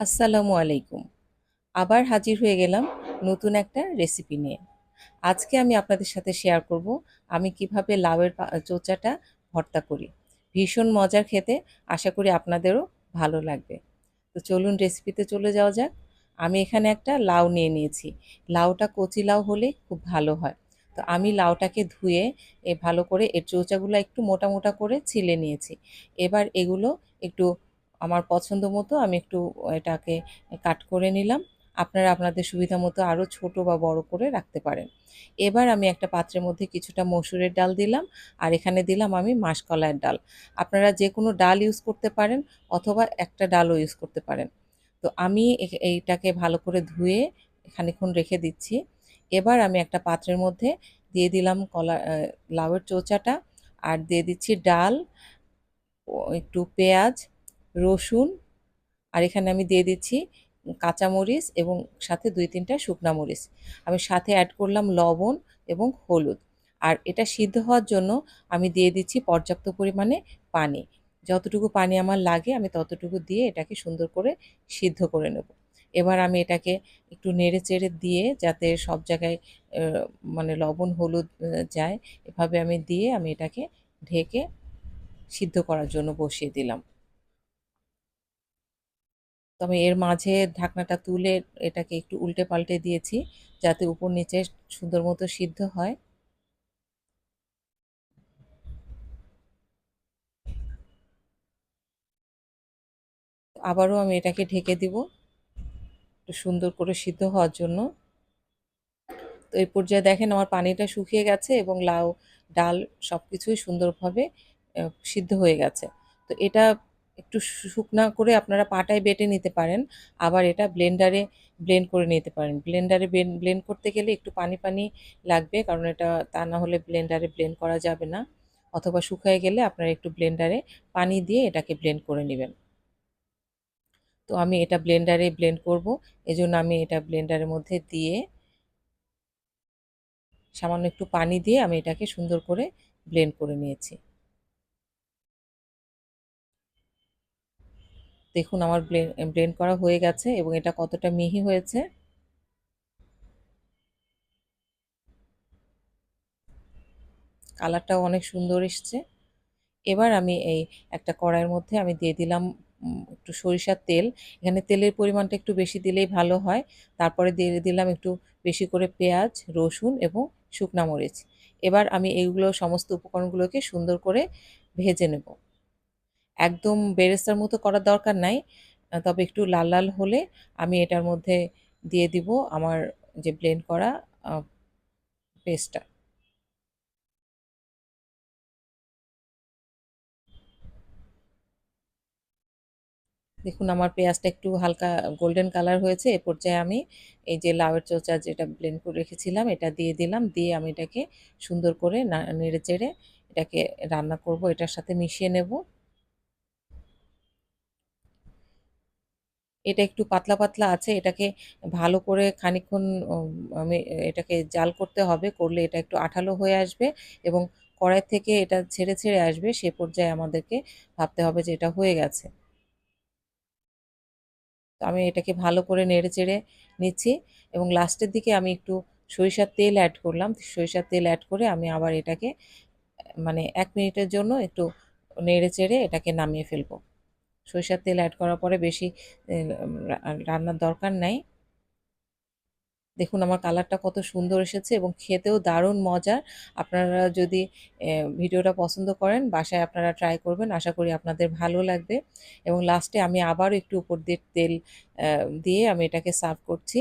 আসসালামু আলাইকুম। আবার হাজির হয়ে গেলাম নতুন একটা রেসিপি নিয়ে। আজকে আমি আপনাদের সাথে শেয়ার করব আমি কীভাবে লাউয়ের চোচাটা ভর্তা করি। ভীষণ মজার খেতে, আশা করি আপনাদেরও ভালো লাগবে। তো চলুন রেসিপিতে চলে যাওয়া যাক। আমি এখানে একটা লাউ নিয়ে নিয়েছি। লাউটা কচি লাউ হলে খুব ভালো হয়। তো আমি লাউটাকে ধুয়ে এ ভালো করে এর চৌচাগুলো একটু মোটা মোটা করে ছিলে নিয়েছি। এবার এগুলো একটু আমার পছন্দ মতো আমি একটু এটাকে কাট করে নিলাম। আপনারা আপনাদের সুবিধা মতো আরও ছোট বা বড় করে রাখতে পারেন। এবার আমি একটা পাত্রের মধ্যে কিছুটা মসুরের ডাল দিলাম আর এখানে দিলাম আমি মাসকলাইয়ের ডাল। আপনারা যে কোনো ডাল ইউজ করতে পারেন অথবা একটা ডালও ইউজ করতে পারেন। তো আমি এইটাকে ভালো করে ধুয়ে খানিকক্ষণ রেখে দিচ্ছি। এবার আমি একটা পাত্রের মধ্যে দিয়ে দিলাম কলা লাউয়ের চোচাটা আর দিয়ে দিচ্ছি ডাল একটু পেঁয়াজ রসুন, আর এখানে আমি দিয়ে দিচ্ছি কাঁচামরিচ এবং সাথে দুই তিনটা শুকনা মরিচ। আমি সাথে অ্যাড করলাম লবণ এবং হলুদ। আর এটা সিদ্ধ হওয়ার জন্য আমি দিয়ে দিচ্ছি পর্যাপ্ত পরিমাণে পানি। যতটুকু পানি আমার লাগে, আমি ততটুকু দিয়ে এটাকে সুন্দর করে সিদ্ধ করে নেব। এবার আমি এটাকে একটু নেড়ে চেড়ে দিয়ে, যাতে সব জায়গায় মানে লবণ, হলুদ যায়, এভাবে আমি দিয়ে আমি এটাকে ঢেকে সিদ্ধ করার জন্য বসিয়ে দিলাম। তবে এর মাঝে ঢাকনাটা তুলে এটাকে একটু উল্টে পাল্টে দিয়েছি যাতে উপর নিচে সুন্দর মতো সিদ্ধ হয়। আবারও আমি এটাকে ঢেকে দিব একটু সুন্দর করে সিদ্ধ হওয়ার জন্য। তো এই পর্যায়ে দেখেন আমার পানিটা শুকিয়ে গেছে এবং লাউ, ডাল সব কিছুই সুন্দরভাবে সিদ্ধ হয়ে গেছে। তো এটা একটু শুকনা করে আপনারা পাটায় বেটে নিতে পারেন। আবার এটা ব্লেন্ডারে ব্লেন্ড করে নিতে পারেন। ব্লেন্ডারে ব্লেন্ড করতে গেলে একটু পানি পানি লাগবে, কারণ এটা তা না হলে ব্লেন্ডারে ব্লেন্ড করা যাবে না। অথবা শুকিয়ে গেলে আপনারা একটু ব্লেন্ডারে পানি দিয়ে এটাকে ব্লেন্ড করে নেবেন। তো আমি এটা ব্লেন্ডারে ব্লেন্ড করব। এজন্য আমি এটা ব্লেন্ডারের মধ্যে দিয়ে সামান্য একটু পানি দিয়ে আমি এটাকে সুন্দর করে ব্লেন্ড করে নিয়েছি। দেখুন আমার ব্লেন্ড করা হয়ে গেছে এবং এটা কতটা মিহি হয়েছে। কালারটাও অনেক সুন্দর এসছে। এবার আমি এই একটা কড়াইয়ের মধ্যে আমি দিয়ে দিলাম একটু সরিষার তেল। এখানে তেলের পরিমাণটা একটু বেশি দিলেই ভালো হয়। তারপরে দিয়ে দিলাম একটু বেশি করে পেঁয়াজ, রসুন এবং শুকনা মরিচ। এবার আমি এইগুলো সমস্ত উপকরণগুলোকে সুন্দর করে ভেজে নেব। একদম বেরেস্তার মতো করার দরকার নাই। তবে একটু লাল লাল হলে আমি এটার মধ্যে দিয়ে দিব আমার যে ব্লেন্ড করা পেস্টটা দেখুন, আমার পেঁয়াজটা একটু হালকা গোল্ডেন কালার হয়েছে। এ পর্যায়ে আমি এই যে লাউয়ের চোচা যেটা ব্লেন্ড করে রেখেছিলাম, এটা দিয়ে দিলাম। দিয়ে আমি এটাকে সুন্দর করে নেড়ে চেড়ে এটাকে রান্না করব। এটার সাথে মিশিয়ে নেব। এটা একটু পাতলা পাতলা আছে, এটাকে ভালো করে আমি এটাকে জাল করতে হবে, করলে এটা একটু আঠালো হয়ে আসবে এবং কড়াই থেকে এটা ছেড়ে ছেড়ে আসবে, সে পর্যায়ে আমাদেরকে ভাবতে হবে যে এটা হয়ে গেছে। আমি এটাকে ভালো করে নেড়ে, চেড়ে নিচ্ছি এবং লাস্টের দিকে আমি একটু সরিষার তেল অ্যাড করলাম। সরিষার তেল অ্যাড করে আমি আবার এটাকে মানে এক মিনিটের জন্য একটু নেড়ে, চেড়ে এটাকে নামিয়ে ফেলব। সরিষার তেল অ্যাড করার পরে বেশি রান্নার দরকার নাই। দেখুন আমার কালারটা কত সুন্দর এসেছে এবং খেতেও দারুণ মজার। আপনারা যদি ভিডিওটা পছন্দ করেন, বাসায় আপনারা ট্রাই করবেন, আশা করি আপনাদের ভালো লাগবে। এবং লাস্টে আমি আবারও একটু উপর দিয়ে তেল দিয়ে আমি এটাকে সার্ভ করছি।